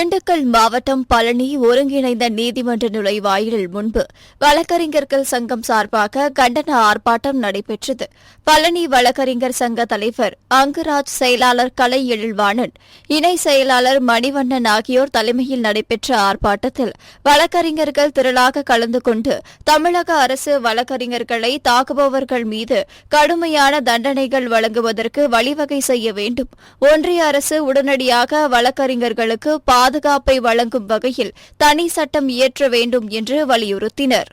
திண்டுக்கல் மாவட்டம் பழனி ஒருங்கிணைந்த நீதிமன்ற நுழைவாயிலில் முன்பு வழக்கறிஞர்கள் சங்கம் சார்பாக கண்டன ஆர்ப்பாட்டம் நடைபெற்றது. பழனி வழக்கறிஞர் சங்க தலைவர் அங்குராஜ் செயலாளர் கலை எழில்வாணன் இணை செயலாளர் மணிவண்ணன் ஆகியோர் தலைமையில் நடைபெற்ற ஆர்ப்பாட்டத்தில் வழக்கறிஞர்கள் திரளாக கலந்து கொண்டு தமிழக அரசு வழக்கறிஞர்களை தாக்குபவர்கள் மீது கடுமையான தண்டனைகள் வழங்குவதற்கு வழிவகை செய்ய வேண்டும். ஒன்றிய அரசு உடனடியாக வழக்கறிஞர்களுக்கு பாதுகாப்பை வழங்கும் வகையில் தனி சட்டம் இயற்ற வேண்டும் என்று வலியுறுத்தினர்.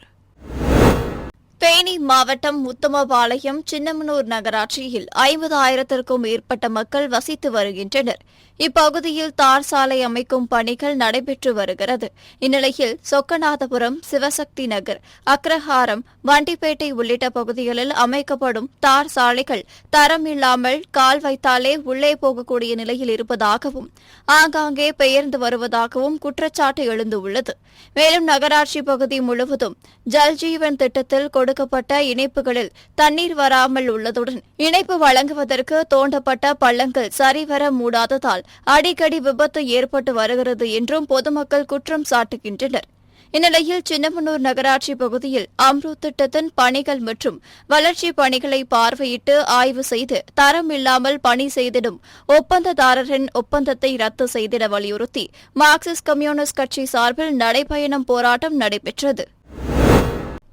தேனி மாவட்டம் உத்தமபாளையம் சின்னமனூர் நகராட்சியில் ஐம்பது ஆயிரத்திற்கும் மேற்பட்ட மக்கள் வசித்து வருகின்றனர். இப்பகுதியில் தார் சாலை அமைக்கும் பணிகள் நடைபெற்று வருகிறது. இந்நிலையில் சொக்கநாதபுரம் சிவசக்தி நகர் அக்ரஹாரம் வண்டிப்பேட்டை உள்ளிட்ட பகுதிகளில் அமைக்கப்படும் தார் சாலைகள் தரம் இல்லாமல் கால் வைத்தாலே உள்ளே போகக்கூடிய நிலையில் இருப்பதாகவும் ஆங்காங்கே பெயர்ந்து வருவதாகவும் குற்றச்சாட்டு எழுந்துள்ளது மேலும் நகராட்சி பகுதி முழுவதும் ஜல்ஜீவன் திட்டத்தில் கொடுக்கப்பட்ட இணைப்புகளில் தண்ணீர் வராமல் உள்ளதுடன் இணைப்பு வழங்குவதற்கு தோண்டப்பட்ட பள்ளங்கள் சரிவர மூடாததால் அடிக்கடி விபத்து ஏற்பட்டு வருகிறது என்றும் பொதுமக்கள் குற்றம் சாட்டுகின்றனர். இந்நிலையில் சின்னமனூர் நகராட்சி பகுதியில் அம்ருத் திட்டத்தின் பணிகள் மற்றும் வளர்ச்சிப் பணிகளை பார்வையிட்டு ஆய்வு செய்து தரம் இல்லாமல் பணி செய்திடும் ஒப்பந்ததாரரின் ஒப்பந்தத்தை ரத்து செய்திட வலியுறுத்தி மார்க்சிஸ்ட் கம்யூனிஸ்ட் கட்சி சார்பில் நடைபயணம் போராட்டம் நடைபெற்றது.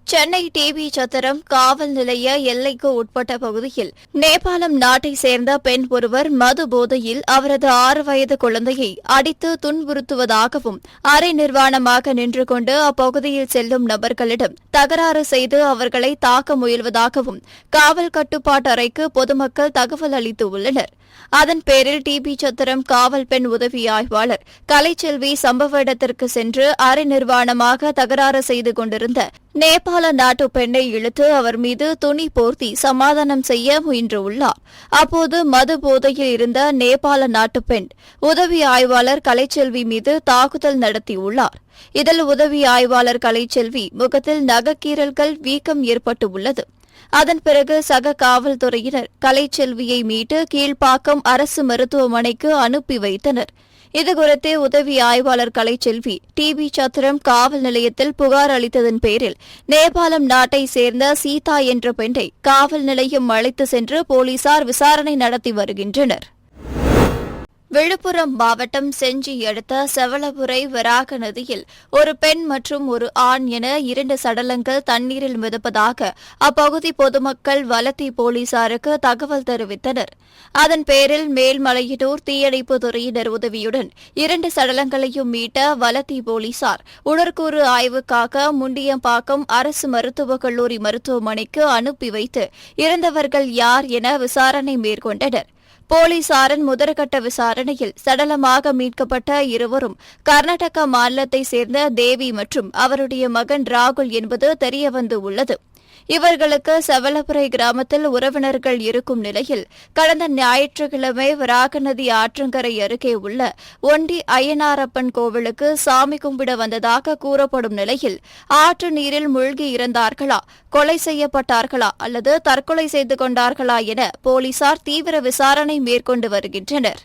சென்னை டிவி சத்திரம் காவல் நிலைய எல்லைக்கு உட்பட்ட பகுதியில் நேபாளம் நாட்டை சேர்ந்த பெண் ஒருவர் மது போதையில் அவரது ஆறு வயது குழந்தையை அடித்து துன்புறுத்துவதாகவும் அரை நிர்வாணமாக நின்று கொண்டு அப்பகுதியில் செல்லும் நபர்களிடம் தகராறு செய்து அவர்களை தாக்க முயல்வதாகவும் காவல் கட்டுப்பாட்டு அறைக்கு பொதுமக்கள் தகவல் அளித்துள்ளனர் அதன் பேரில் டிபி சத்திரம் காவல் பெண் உதவி ஆய்வாளர் கலைச்செல்வி சம்பவ இடத்திற்கு சென்று அரை நிர்வாணமாக தகராறு செய்து கொண்டிருந்த நேபாள நாட்டு பெண்ணை இழுத்து அவர் மீது துணி போர்த்தி சமாதானம் செய்ய முயன்றுள்ளார். அப்போது மது போதையில் இருந்த நேபாள நாட்டு பெண் உதவி ஆய்வாளர் கலைச்செல்வி மீது தாக்குதல் நடத்தியுள்ளார். இதில் உதவி ஆய்வாளர் கலைச்செல்வி முகத்தில் நகக்கீரல்கள் வீக்கம் ஏற்பட்டுள்ளது. அதன் பிறகு சக காவல்துறையினர் கலைச்செல்வியை மீட்டு கீழ்ப்பாக்கம் அரசு மருத்துவமனைக்கு அனுப்பி வைத்தனர். இதுகுறித்து உதவி ஆய்வாளர் கலைச்செல்வி டிபி சத்திரம் காவல் நிலையத்தில் புகார் அளித்ததன் பேரில் நேபாளம் நாட்டை சேர்ந்த சீதா என்ற பெண்ணை காவல் நிலையம் அழைத்து சென்று போலீசார் விசாரணை நடத்தி வருகின்றனர். விழுப்புரம் மாவட்டம் செஞ்சி அடுத்த செவலபுரை வராக நதியில் ஒரு பெண் மற்றும் ஒரு ஆண் என இரண்டு சடலங்கள் தண்ணீரில் மிதப்பதாக அப்பகுதி பொதுமக்கள் வலத்தி போலீசாருக்கு தகவல் தெரிவித்தனர். அதன் பேரில் மேல்மலையிடூர் தீயணைப்பு துறையினர் உதவியுடன் இரண்டு சடலங்களையும் மீட்ட வலத்தி போலீசார் உடற்கூறு ஆய்வுக்காக முண்டியம்பாக்கம் அரசு மருத்துவக் கல்லூரி மருத்துவமனைக்கு அனுப்பி வைத்து இறந்தவர்கள் யார் என விசாரணை மேற்கொண்டனர். போலீசாரின் முதற்கட்ட விசாரணையில் சடலமாக மீட்கப்பட்ட இருவரும் கர்நாடக மாநிலத்தை சேர்ந்த தேவி மற்றும் அவருடைய மகன் ராகுல் என்பது தெரியவந்து உள்ளது இவர்களுக்கு செவலபுரை கிராமத்தில் உறவினர்கள் இருக்கும் நிலையில் கடந்த ஞாயிற்றுக்கிழமை வராக நதி ஆற்றங்கரை அருகே உள்ள ஒண்டி அய்யனாரப்பன் கோவிலுக்கு சாமி கும்பிட வந்ததாக கூறப்படும் நிலையில் ஆற்று நீரில் மூழ்கி இறந்தார்களா கொலை செய்யப்பட்டார்களா அல்லது தற்கொலை செய்து கொண்டார்களா என போலீசார் தீவிர விசாரணை மேற்கொண்டு வருகின்றனர்.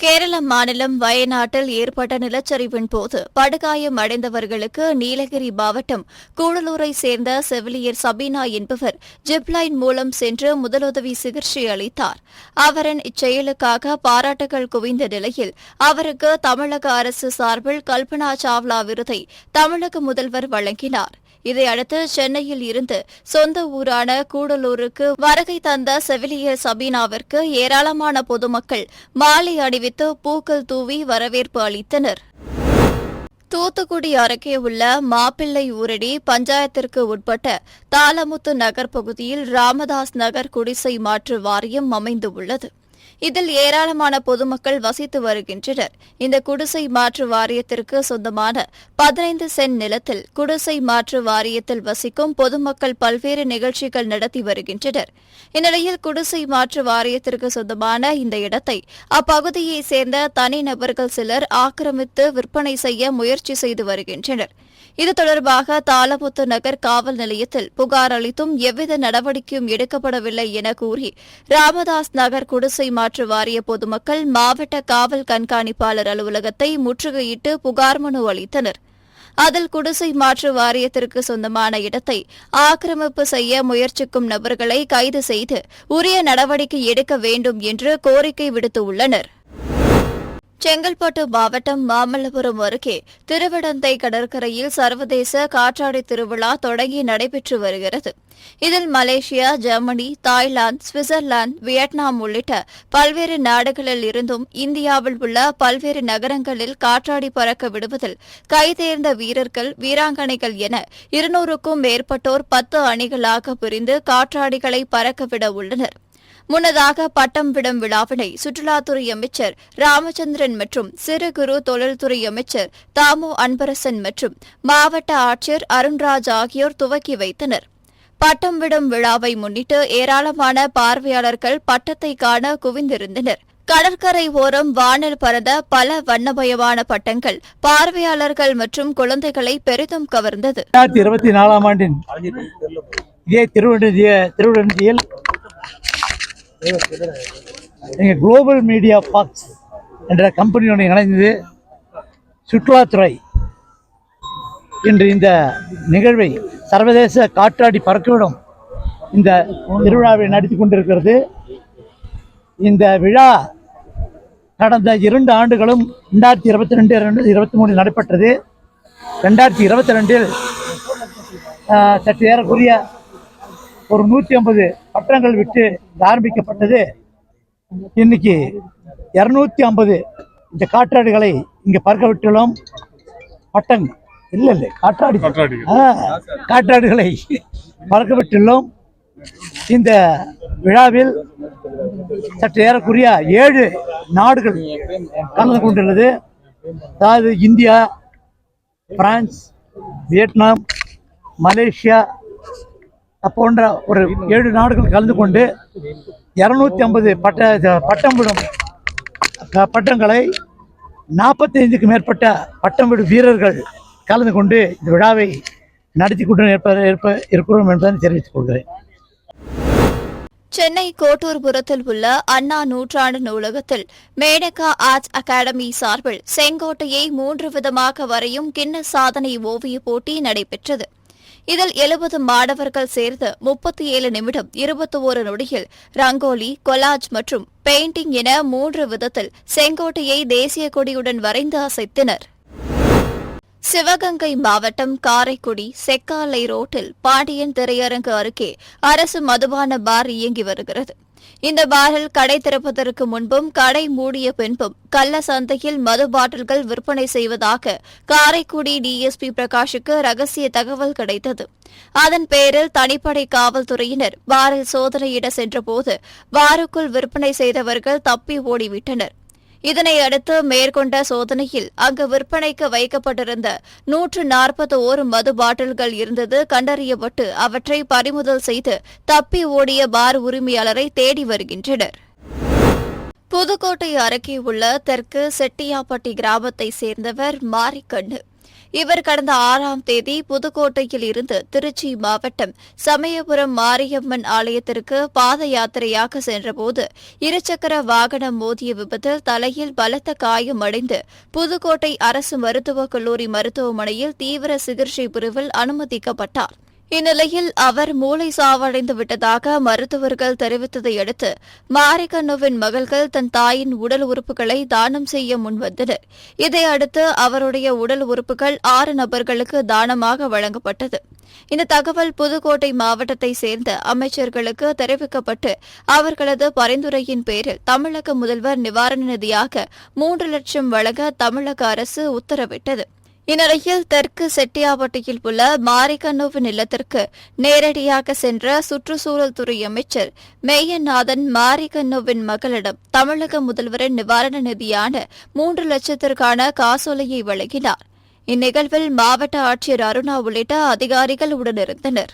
கேரள மாநிலம் வயநாட்டில் ஏற்பட்ட நிலச்சரிவின் போது படுகாயம் அடைந்தவர்களுக்கு நீலகிரி மாவட்டம் கூடலூரை சேர்ந்த செவிலியர் சபீனா என்பவர் ஜிப்லைன் மூலம் சென்று முதலுதவி சிகிச்சை அளித்தார். அவரின் இச்செயலுக்காக பாராட்டுகள் குவிந்த நிலையில் அவருக்கு தமிழக அரசு சார்பில் கல்பனா சாவ்லா விருதை தமிழக முதல்வர் வழங்கினார். இதையடுத்து சென்னையில் இருந்து சொந்த ஊரான கூடலூருக்கு வருகை தந்த செவிலியர் சபீனாவிற்கு ஏராளமான பொதுமக்கள் மாலை அணிவித்து பூக்கள் தூவி வரவேற்பு அளித்தனர். தூத்துக்குடி அருகே உள்ள மாப்பிள்ளை ஊரடி பஞ்சாயத்திற்கு உட்பட்ட தாளமுத்து நகர் பகுதியில் ராமதாஸ் நகர் குடிசை மாற்று வாரியம் அமைந்துள்ளது. இதில் ஏராளமான பொதுமக்கள் வசித்து வருகின்றனர். இந்த குடிசை மாற்று வாரியத்திற்கு சொந்தமான பதினைந்து சென்ட் நிலத்தில் குடிசை மாற்று வாரியத்தில் வசிக்கும் பொதுமக்கள் பல்வேறு நிகழ்ச்சிகள் நடத்தி வருகின்றனர். இந்நிலையில் குடிசை மாற்று வாரியத்திற்கு சொந்தமான இந்த இடத்தை அப்பகுதியைச் சேர்ந்த தனிநபர்கள் சிலர் ஆக்கிரமித்து விற்பனை செய்ய முயற்சி செய்து வருகின்றனர். இது தொடர்பாக தாளபுத்து நகர் காவல் நிலையத்தில் புகார் அளித்தும் எவ்வித நடவடிக்கையும் எடுக்கப்படவில்லை என கூறி ராமதாஸ் நகர் குடிசை மாற்று வாரிய பொதுமக்கள் மாவட்ட காவல் கண்காணிப்பாளர் அலுவலகத்தை முற்றுகையிட்டு புகார் மனு அளித்தனர். அதில் குடிசை மாற்று வாரியத்திற்கு சொந்தமான இடத்தை ஆக்கிரமிப்பு செய்ய முயற்சிக்கும் நபர்களை கைது செய்து உரிய நடவடிக்கை எடுக்க வேண்டும் என்று கோரிக்கை விடுத்துள்ளனா் செங்கல்பட்டு மாவட்டம் மாமல்லபுரம் அருகே திருவிடந்தை கடற்கரையில் சர்வதேச காற்றாடி திருவிழா தொடங்கி நடைபெற்று வருகிறது. இதில் Malaysia Germany Thailand Switzerland Vietnam உள்ளிட்ட பல்வேறு நாடுகளில் இருந்தும் இந்தியாவில் உள்ள பல்வேறு நகரங்களில் காற்றாடி பறக்க விடுவதில் கைதேர்ந்த வீரர்கள் வீராங்கனைகள் என இருநூறுக்கும் மேற்பட்டோர் பத்து அணிகளாக பிரிந்து காற்றாடிகளை பறக்கவிட உள்ளனர். முன்னதாக பட்டம் விடும் விழாவினை சுற்றுலாத்துறை அமைச்சர் ராமச்சந்திரன் மற்றும் சிறு குறு தொழில்துறை அமைச்சர் தாமு அன்பரசன் மற்றும் மாவட்ட ஆட்சியர் அருண்ராஜ் ஆகியோர் துவக்கி வைத்தனர். பட்டம் விடும் விழாவை முன்னிட்டு ஏராளமான பார்வையாளர்கள் பட்டத்தை காண குவிந்திருந்தனர். கடற்கரை ஓரம் வானில் பறந்த பல வண்ணமயமான பட்டங்கள் பார்வையாளர்கள் மற்றும் குழந்தைகளை பெரிதும் கவர்ந்தது. இருபத்தி நாலாம் ஆண்டின் இதே திருவண்ணதிய எங்கள் குளோபல் மீடியா பாக்ஸ் என்ற கம்பெனியோடு இணைந்து சுற்றுலாத்துறை இன்று இந்த நிகழ்வை சர்வதேச காற்றாடி பறக்கவிடும் இந்த திருவிழாவை நடத்தி கொண்டிருக்கிறது. இந்த விழா கடந்த இரண்டு ஆண்டுகளும் ரெண்டாயிரத்தி இருபத்தி ரெண்டு ரெண்டு இருபத்தி மூணு நடைபெற்றது. ரெண்டாயிரத்தி இருபத்தி ரெண்டில் சற்று ஏறக்குரிய ஒரு நூற்றி ஐம்பது பட்டங்கள் விட்டு ஆரம்பிக்கப்பட்டது. இன்னைக்கு இரநூத்தி ஐம்பது இந்த காற்றாடிகளை இங்கே பறக்க விட்டுள்ளோம். பட்டம் இல்லை இல்லை காற்றாடி. காற்றாடிகளை பறக்க விட்டுள்ளோம். இந்த விழாவில் சற்று ஏறக்குறைய ஏழு நாடுகள் கலந்து கொண்டுள்ளது. அதாவது இந்தியா பிரான்ஸ் வியட்நாம் மலேசியா போன்ற ஒரு ஏழு நாடுகள் கலந்து கொண்டு இரநூத்தி ஐம்பது பட்ட பட்டம் விடும் பட்டங்களை நாற்பத்தைந்துக்கு மேற்பட்ட பட்டம் விடும் வீரர்கள் கலந்து கொண்டு இந்த விழாவை நடத்தி கொண்டு இருப்ப இருக்கிறோம் என்பதை தெரிவித்துக் கொள்கிறேன். சென்னை கோட்டூர்புரத்தில் உள்ள அண்ணா நூற்றாண்டு நூலகத்தில் மேனகா ஆர்ட்ஸ் அகாடமி சார்பில் செங்கோட்டையை மூன்று விதமாக வரையும் கிண்ண சாதனை ஓவியப் போட்டி நடைபெற்றது. இதில் எழுபது மாணவர்கள் சேர்ந்து முப்பத்தி ஏழு நிமிடம் இருபத்தி ஒரு நொடியில் ரங்கோலி கொலாஜ் மற்றும் பெயிண்டிங் என மூன்று விதத்தில் செங்கோட்டையை தேசிய கொடியுடன் வரைந்து அசைத்தனர். சிவகங்கை மாவட்டம் காரைக்குடி செக்காலை ரோட்டில் பாண்டியன் திரையரங்கு அருகே அரசு மதுபான பார் இயங்கி வருகிறது. இந்த பாரில் கடை திறப்பதற்கு முன்பும் கடை மூடிய பின்பும் கள்ள சந்தையில் மது பாட்டில்கள் விற்பனை செய்வதாக காரைக்குடி டிஎஸ்பி பிரகாஷுக்கு ரகசிய தகவல் கிடைத்தது. அதன் பேரில் தனிப்படை காவல்துறையினர் பாரில் சோதனையிட சென்றபோது பாருக்குள் விற்பனை செய்தவர்கள் தப்பி ஓடிவிட்டனர். இதனையடுத்து மேற்கொண்ட சோதனையில் அங்கு விற்பனைக்கு வைக்கப்பட்டிருந்த நூற்று நாற்பத்தி ஓரு மது பாட்டில்கள் இருந்தது. கண்டறியப்பட்டு அவற்றை பறிமுதல் செய்து தப்பி ஓடிய பார் உரிமையாளரை தேடி வருகின்றனர். புதுக்கோட்டை அருகே உள்ள தெற்கு செட்டியாப்பட்டி கிராமத்தை சேர்ந்தவர் மாரிக்கண்ணு. இவர் கடந்த ஆறாம் தேதி புதுக்கோட்டையில் இருந்து திருச்சி மாவட்டம் சமயபுரம் மாரியம்மன் ஆலயத்திற்கு பாத யாத்திரையாக சென்றபோது இருசக்கர வாகனம் மோதிய விபத்தில் தலையில் பலத்த காயம் அடைந்து புதுக்கோட்டை அரசு மருத்துவக் கல்லூரி மருத்துவமனையில் தீவிர சிகிச்சை பிரிவில் அனுமதிக்கப்பட்டார். இந்நிலையில் அவர் மூளை சாவடைந்து விட்டதாக மருத்துவர்கள் தெரிவித்ததை அடுத்து மாரிகண்ணுவின் மகள்கள் தன் தாயின் உடல் உறுப்புகளை தானம் செய்ய முன்வந்தனர். இதையடுத்து அவருடைய உடல் உறுப்புகள் ஆறு நபர்களுக்கு தானமாக வழங்கப்பட்டது. இந்த தகவல் புதுக்கோட்டை மாவட்டத்தை சேர்ந்த அமைச்சர்களுக்கு தெரிவிக்கப்பட்டு அவர்களது பரிந்துரையின் பேரில் தமிழக முதல்வர் நிவாரண நிதியாக மூன்று லட்சம் வழங்க தமிழக அரசு உத்தரவிட்டது. இந்நிலையில் தெற்கு செட்டியாபட்டியில் உள்ள மாரிகண்ணுவின் இல்லத்திற்கு நேரடியாக சென்ற சுற்றுச்சூழல் துறை அமைச்சர் மேயநாதன் மாரிகண்ணுவின் மகளிடம் தமிழக முதல்வரின் நிவாரண நிதியான மூன்று லட்சத்திற்கான காசோலையை வழங்கினார். இந்நிகழ்வில் மாவட்ட ஆட்சியர் அருணா உள்ளிட்ட அதிகாரிகள் உடனிருந்தனர்.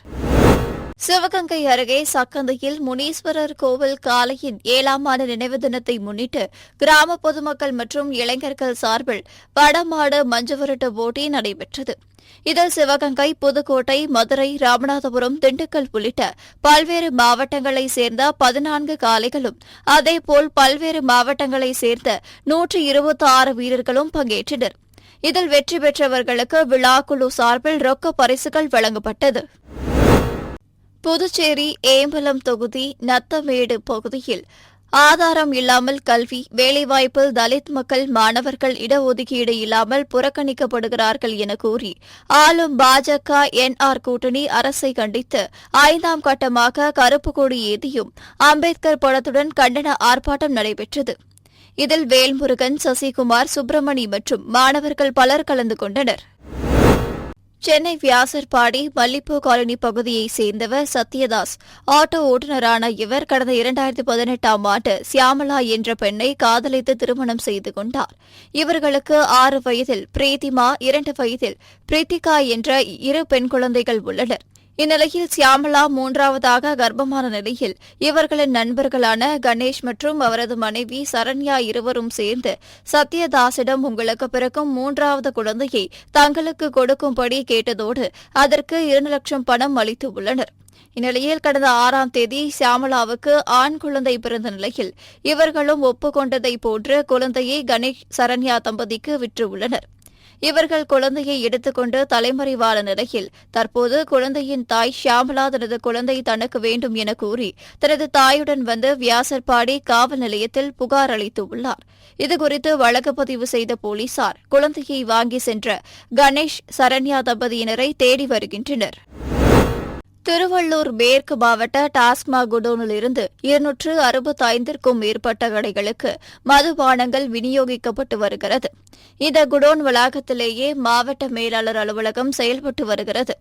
சிவகங்கை அருகே சக்கந்தையில் முனீஸ்வரர் கோவில் காலையின் ஏழாம் ஆண்டு நினைவு தினத்தை முன்னிட்டு கிராம பொதுமக்கள் மற்றும் இளைஞர்கள் சார்பில் வடமாடு மஞ்சுவரட்டு போட்டி நடைபெற்றது. இதில் சிவகங்கை புதுக்கோட்டை மதுரை ராமநாதபுரம் திண்டுக்கல் உள்ளிட்ட பல்வேறு மாவட்டங்களைச் சேர்ந்த பதினான்கு காளைகளும் அதேபோல் பல்வேறு மாவட்டங்களைச் சேர்ந்த நூற்று இருபத்தி ஆறு வீரர்களும் பங்கேற்றனர். இதில் வெற்றி பெற்றவர்களுக்கு விழாக்குழு சார்பில் ரொக்க பரிசுகள் வழங்கப்பட்டது. புதுச்சேரி ஏம்பலம் தொகுதி நத்தமேடு பகுதியில் ஆதாரம் இல்லாமல் கல்வி வேலைவாய்ப்பில் தலித் மக்கள் மாணவர்கள் இடஒதுக்கீடு இல்லாமல் புறக்கணிக்கப்படுகிறார்கள் என கூறி ஆளும் பாஜக என்ஆர் கூட்டணி அரசை கண்டித்து ஐந்தாம் கட்டமாக கருப்பு கொடி ஏதியும் அம்பேத்கர் படத்துடன் கண்டன ஆர்ப்பாட்டம் நடைபெற்றது. இதில் வேல்முருகன் சசிகுமார் சுப்பிரமணி மற்றும் மாணவர்கள் பலர் கலந்து கொண்டனர். சென்னை வியாசர்பாடி மல்லிப்பூ காலனி பகுதியைச் சேர்ந்தவர் சத்யதாஸ். ஆட்டோ ஓட்டுநரான இவர் கடந்த இரண்டாயிரத்தி பதினெட்டாம் ஆண்டு சியாமலா என்ற பெண்ணை காதலித்து திருமணம் செய்து கொண்டார். இவர்களுக்கு ஆறு வயதில் பிரீத்திமா இரண்டு வயதில் பிரீத்திகா என்ற இரு பெண் குழந்தைகள் உள்ளனர். இந்நிலையில் சியாமலா மூன்றாவதாக கர்ப்பமான நிலையில் இவர்களின் நண்பர்களான கணேஷ் மற்றும் அவரது மனைவி சரண்யா இருவரும் சேர்ந்து சத்யதாசிடம் உங்களுக்கு பிறக்கும் மூன்றாவது குழந்தையை தங்களுக்கு கொடுக்கும்படி கேட்டதோடு அதற்கு இரண்டு லட்சம் பணம் அளித்து உள்ளனர். இந்நிலையில் கடந்த ஆறாம் தேதி சியாமலாவுக்கு ஆண் குழந்தை பிறந்த நிலையில் இவர்களும் ஒப்புக்கொண்டதைப் போன்று குழந்தையை கணேஷ் சரண்யா தம்பதிக்கு விற்றுள்ளனர் இவர்கள் குழந்தையை எடுத்துக்கொண்டு தலைமறைவான நிலையில் தற்போது குழந்தையின் தாய் ஷியாமலா தனது குழந்தை தனக்கு வேண்டும் என கூறி தனது தாயுடன் வந்து வியாசர்பாடி காவல் நிலையத்தில் புகார் அளித்துள்ளார் இதுகுறித்து வழக்கு பதிவு செய்த போலீசார் குழந்தையை வாங்கி சென்ற கணேஷ் சரண்யா தம்பதியினரை தேடி வருகின்றனர். திருவள்ளூர் மேற்கு மாவட்ட டாஸ்மாக் குடோனிலிருந்து இருநூற்று அறுபத்தைந்திற்கும் மேற்பட்ட கடைகளுக்கு மதுபானங்கள் விநியோகிக்கப்பட்டு வருகிறது. இந்த குடோன் வளாகத்திலேயே மாவட்ட மேலாளர் அலுவலகம் செயல்பட்டு வருகிறது.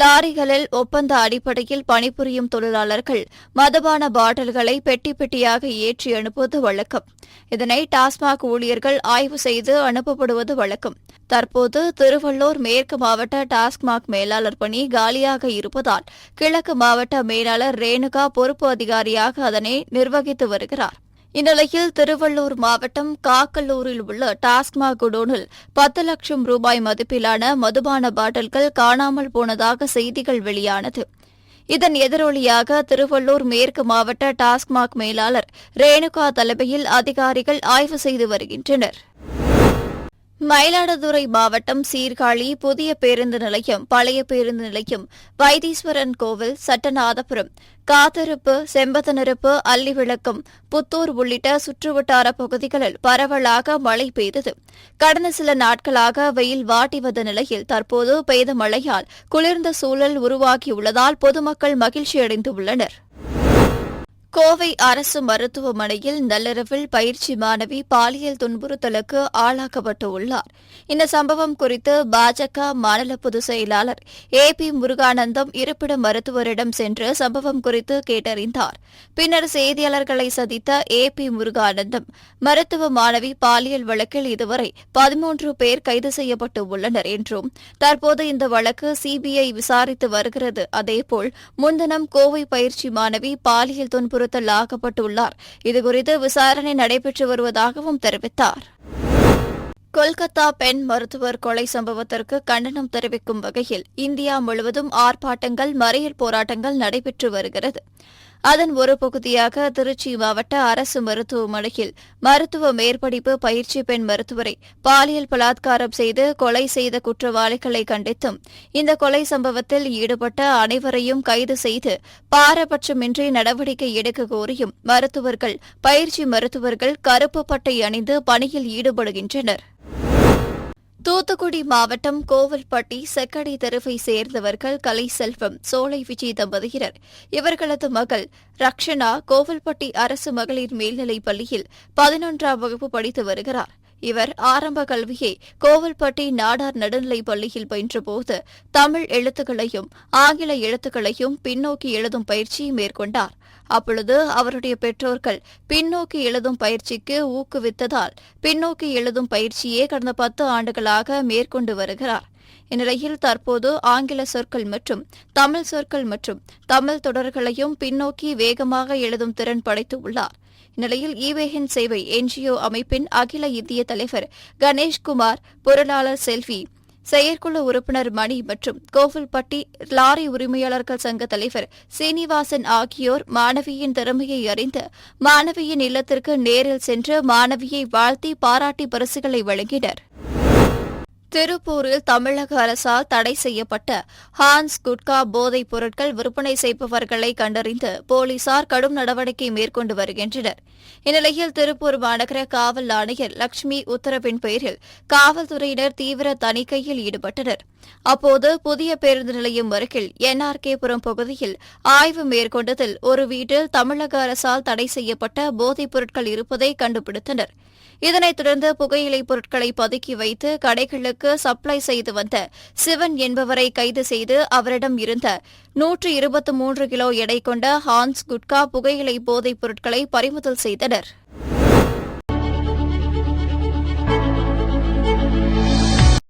லாரிகளில் ஒப்பந்த அடிப்படையில் பணிபுரியும் தொழிலாளர்கள் மதுபான பாட்டில்களை பெட்டி பெட்டியாக ஏற்றி அனுப்புவது வழக்கம். இதனை டாஸ்மாக் ஊழியர்கள் ஆய்வு செய்து அனுப்பப்படுவது வழக்கம். தற்போது திருவள்ளூர் மேற்கு மாவட்ட டாஸ்மாக் மேலாளர் பணி காலியாக இருப்பதால் கிழக்கு மாவட்ட மேலாளர் ரேணுகா பொறுப்பு அதிகாரியாக அதனை நிர்வகித்து வருகிறார். இந்நிலையில் திருவள்ளூர் மாவட்டம் காக்கல்லூரில் உள்ள டாஸ்மாக் குடோனில் பத்து லட்சம் ரூபாய் மதிப்பிலான மதுபான பாட்டில்கள் காணாமல் போனதாக செய்திகள் வெளியானது. இதன் எதிரொலியாக திருவள்ளூர் மேற்கு மாவட்ட டாஸ்மாக் மேலாளர் ரேணுகா தலைமையில் அதிகாரிகள் ஆய்வு செய்து வருகின்றனர். மயிலாடுதுறை மாவட்டம் சீர்காழி புதிய பேருந்து நிலையம் பழைய பேருந்து நிலையம் வைத்தீஸ்வரன் கோவில் சட்டநாதபுரம் காத்திருப்பு செம்பத்தனிருப்பு அல்லிவிளக்கம் புத்தூர் உள்ளிட்ட சுற்றுவட்டார பகுதிகளில் பரவலாக மழை பெய்தது. கடந்த சில நாட்களாக வெயில் வாட்டி வந்த நிலையில் தற்போது பெய்த மழையால் குளிர்ந்த சூழல் உருவாகியுள்ளதால் பொதுமக்கள் மகிழ்ச்சியடைந்துள்ளனா் கோவை அரசு மருத்துவமனையில் நள்ளிரவில் பயிற்சி மாணவி பாலியல் துன்புறுத்தலுக்கு ஆளாக்கப்பட்டுள்ளார். இந்த சம்பவம் குறித்து பாஜக மாநில பொதுச் செயலாளர் ஏ பி முருகானந்தம் இருப்பிட மருத்துவரிடம் சென்று சம்பவம் குறித்து கேட்டறிந்தார். பின்னர் செய்தியாளர்களை சந்தித்த ஏ பி முருகானந்தம் மருத்துவ மாணவி பாலியல் வழக்கில் இதுவரை பதிமூன்று பேர் கைது செய்யப்பட்டு உள்ளனர் என்றும் தற்போது இந்த வழக்கு சிபிஐ விசாரித்து வருகிறது. அதேபோல் முன்தினம் கோவை பயிற்சி மாணவி பாலியல் துன்புறு துன்புறுத்தல் ஆக்கப்பட்டுள்ளார். இதுகுறித்து விசாரணை நடைபெற்று வருவதாகவும் தெரிவித்தார். கொல்கத்தா பெண் மருத்துவர் கொலை சம்பவத்திற்கு கண்டனம் தெரிவிக்கும் வகையில் இந்தியா முழுவதும் ஆர்ப்பாட்டங்கள் மறியல் போராட்டங்கள் நடைபெற்று வருகிறது. அதன் ஒரு பகுதியாக திருச்சி மாவட்ட அரசு மருத்துவமனையில் மருத்துவ மேற்படிப்பு பயிற்சி பெண் மருத்துவரை பாலியல் பலாத்காரம் செய்து கொலை செய்த குற்றவாளிகளை கண்டித்தும் இந்த கொலை சம்பவத்தில் ஈடுபட்ட அனைவரையும் கைது செய்து பாரபட்சமின்றி நடவடிக்கை எடுக்க கோரியும் மருத்துவர்கள் பயிற்சி மருத்துவர்கள் கருப்பு பட்டை அணிந்து பணியில் ஈடுபடுகின்றனர். தூத்துக்குடி மாவட்டம் கோவில்பட்டி செக்கடி தெருவை சேர்ந்தவர்கள் கலைசெல்வம் சோலை விஜய் தம்பதியினர் இவர்களது மகள் ரக்ஷனா கோவில்பட்டி அரசு மகளிர் மேல்நிலைப் பள்ளியில் பதினொன்றாம் வகுப்பு படித்து வருகிறார். இவர் ஆரம்ப கல்வியை கோவில்பட்டி நாடார் நடுநிலைப் பள்ளியில் பயின்றபோது தமிழ் எழுத்துக்களையும் ஆங்கில எழுத்துக்களையும் பின்னோக்கி எழுதும் பயிற்சியை மேற்கொண்டார். அப்பொழுது அவருடைய பெற்றோர்கள் பின்னோக்கி எழுதும் பயிற்சிக்கு ஊக்குவித்ததால் பின்னோக்கி எழுதும் பயிற்சியே கடந்த பத்து ஆண்டுகளாக மேற்கொண்டு வருகிறார். இந்நிலையில் தற்போது ஆங்கில சொற்கள் மற்றும் தமிழ் சொற்கள் மற்றும் தமிழ் தொடர்களையும் பின்னோக்கி வேகமாக எழுதும் திறன் படைத்து உள்ளார். இந்நிலையில் ஈவேகன் சேவை என்ஜிஓ அமைப்பின் அகில இந்திய தலைவர் கணேஷ்குமார் பொருளாளர் செல்வி செயற்குழு உறுப்பினர் மணி மற்றும் கோவில்பட்டி லாரி உரிமையாளர்கள் சங்க தலைவர் சீனிவாசன் ஆகியோர் மாணவியின் திறமையை அறிந்து மாணவியின் இல்லத்திற்கு நேரில் சென்று மாணவியை வாழ்த்தி பாராட்டி பரிசுகளை வழங்கினர். திருப்பூரில் தமிழக அரசால் தடை செய்யப்பட்ட ஹான்ஸ் குட்கா போதைப் பொருட்கள் விற்பனை செய்பவர்களை கண்டறிந்து போலீசார் கடும் நடவடிக்கை மேற்கொண்டு வருகின்றனர். இந்நிலையில் திருப்பூர் மாநகர காவல் ஆணையர் லட்சுமி உத்தரவின் பேரில் காவல்துறையினர் தீவிர தணிக்கையில் ஈடுபட்டனர். அப்போது புதிய பேருந்து நிலையம் அருகில் என்ஆர்கேபுரம் பகுதியில் ஆய்வு மேற்கொண்டதில் ஒரு வீட்டில் தமிழக அரசால் தடை செய்யப்பட்ட போதைப் பொருட்கள் இருப்பதை கண்டுபிடித்தனர். இதனைத் தொடர்ந்து புகையிலைப் பொருட்களை பதுக்கி வைத்து கடைகளுக்கு சப்ளை செய்து வந்த சிவன் என்பவரை கைது செய்து அவரிடம் இருந்த நூற்று இருபத்தி மூன்று கிலோ எடை கொண்ட ஹான்ஸ் குட்கா புகையிலை போதைப் பொருட்களை பறிமுதல் செய்தனர்.